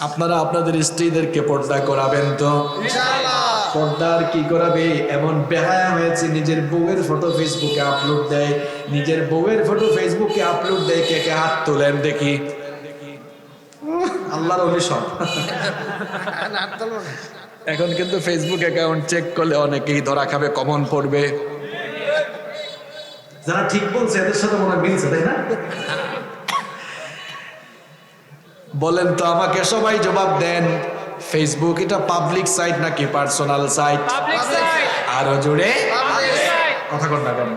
আপনারা আপনাদের স্ত্রীদেরকে পর্দা করাবেন তো? পর্দার কি করাবে? এমন বেহায়া হয়েছে নিজের বউয়ের ফটো ফেসবুকে আপলোড দেয়। নিজের বউয়ের ফটো ফেসবুকে আপলোড দেয় কে কে হাত তোলেন দেখি। আল্লাহর সব। এখন কিন্তু ফেসবুক অ্যাকাউন্ট চেক করলে অনেকেই ধরা খাবে কমন পড়বে। যারা ঠিক বলছে এদের সাথে মনে মিলছে তাই না? বলেন তো আমাকে সবাই জবাব দেন। ফেসবুক এটা পাবলিক সাইট নাকি পার্সোনাল সাইট সাইট আরও জোরে? কথা কর না কেন?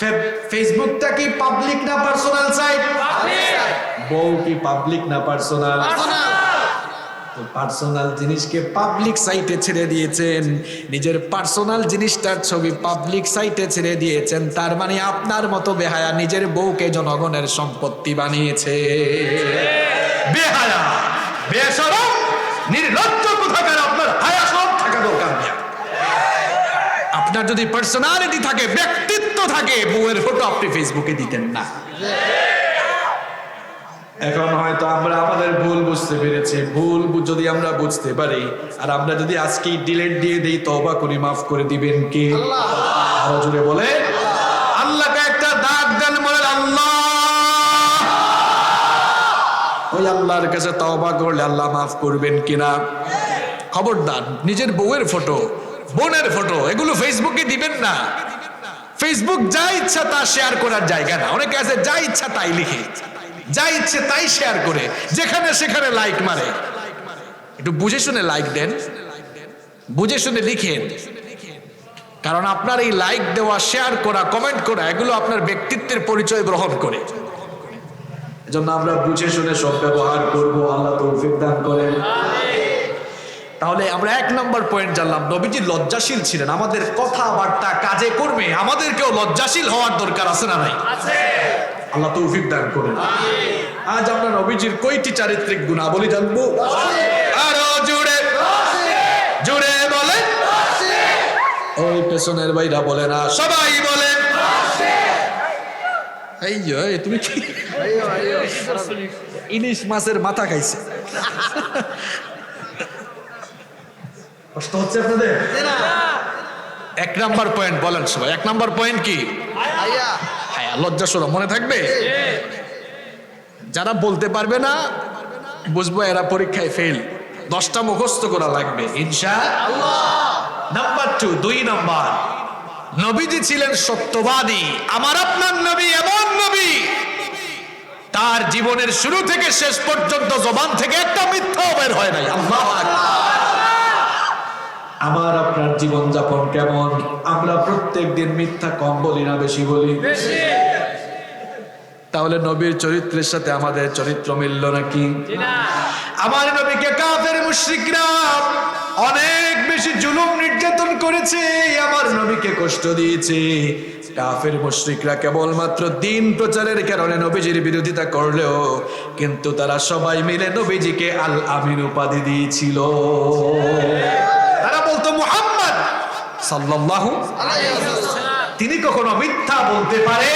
ফে- ফেসবুকটা কি পাবলিক না পার্সোনাল সাইট বউ কি পাবলিক না পার্সোনাল পার্সোনাল জিনিসকে পাবলিক সাইটে ছেড়ে দিয়েছেন। নিজের পার্সোনাল জিনিসটার ছবি পাবলিক সাইটে ছেড়ে দিয়েছেন। তার মানে আপনার মতো বেহায়া নিজের বউকে জনগণের সম্পত্তি বানিয়েছে। বেহায়া, বেসরম, নির্লজ্জ কোথাকার আপনার হায়া সব থাকা দরকার আপনার যদি পার্সোনালিটি থাকে, ব্যক্তিত্ব থাকে, বউয়ের ফটো আপনি ফেসবুকে দিতেন না। এখন হয়তো আমরা আমাদের ভুল বুঝতে পেরেছি। ভুল যদি আমরা বুঝতে পারি আর আমরা যদি আজকেই ডিলেট দিয়ে দেই তবা করি মাফ করে দিবেন কে? আরও জুড়ে বলে আল্লাহকে একটা ডাক দেন বলেন আল্লাহ। ওই আল্লাহর কাছে তওবা করলে আল্লাহ মাফ করবেন কিনা? খবরদার নিজের বউয়ের ফটো বোনের ফটো এগুলো ফেসবুকে দিবেন না। ফেসবুক যা ইচ্ছা তা শেয়ার করার জায়গা না। অনেকে আছে যা ইচ্ছা তাই লিখে। যা ইচ্ছে তাই শেয়ার করে, যেখানে সেখানে লাইক মারে। একটু বুঝে শুনে লাইক দেন। বুঝে শুনে লিখেন। কারণ আপনার এই লাইক দেওয়া শেয়ার করা কমেন্ট করা, এগুলো আপনার ব্যক্তিত্বের পরিচয় গ্রহণ করে। এজন্য আমরা বুঝে শুনে সব ব্যবহার করব, আল্লাহ তৌফিক দান করেন। তাহলে আমরা এক নম্বর পয়েন্ট জানলাম, নবীজি লজ্জাশীল ছিলেন। আমাদের কথাবার্তা কাজে করবে আমাদেরকেও লজ্জাশীল হওয়ার দরকার আছে না নাই? আল্লাহ তৌফিক দান করেন। আজ আমরা নবীজির কয়টি চারিত্রিক গুণাবলী জানব? আরও জুড়ে জুড়ে বলে ওই পেছনের ভাইরা বলে না সবাই বলে। এই তুমি কি? ইলিশ মাছের মাথা খাইছে। কষ্ট হচ্ছে আপনাদের? এক নাম্বার পয়েন্ট বলেন সবাই। এক নাম্বার পয়েন্ট কি? লজ্জা সরম মনে থাকবে? যারা বলতে পারবে না, বুঝব এরা পরীক্ষায় ফেল দশটা মুখস্থ করা লাগবে ইনশা নাম্বার টু দুই নাম্বার। নবীজি ছিলেন সত্যবাদী, আমার আপনার নবী এমন নবী। তার জীবনের শুরু থেকে শেষ পর্যন্ত জবান থেকে একটা মিথ্যাও বের হয় নাই। আল্লাহু। আমার আপনার জীবন যাপন কেমন? আমরা প্রত্যেক দিন মিথ্যা কম বলি না, বেশি বলি। তাহলে নবীর চরিত্রের সাথে আমাদের চরিত্র মিলল নাকি? আমার নবীকে কাফের মুশরিকরা অনেক বেশি জুলুম নির্যাতন করেছে, আমার নবীকে কষ্ট দিয়েছে। কাফের মুশরিকরা কেবলমাত্র দিন প্রচারের কারণে নবীজির বিরোধিতা করলেও, কিন্তু তারা সবাই মিলে নবীজিকে আল আমিন উপাধি দিয়েছিল। তারা বলতো, মুহাম্মদ ওয়াসাল্লাম। তিনি কখনো মিথ্যা বলতে পারে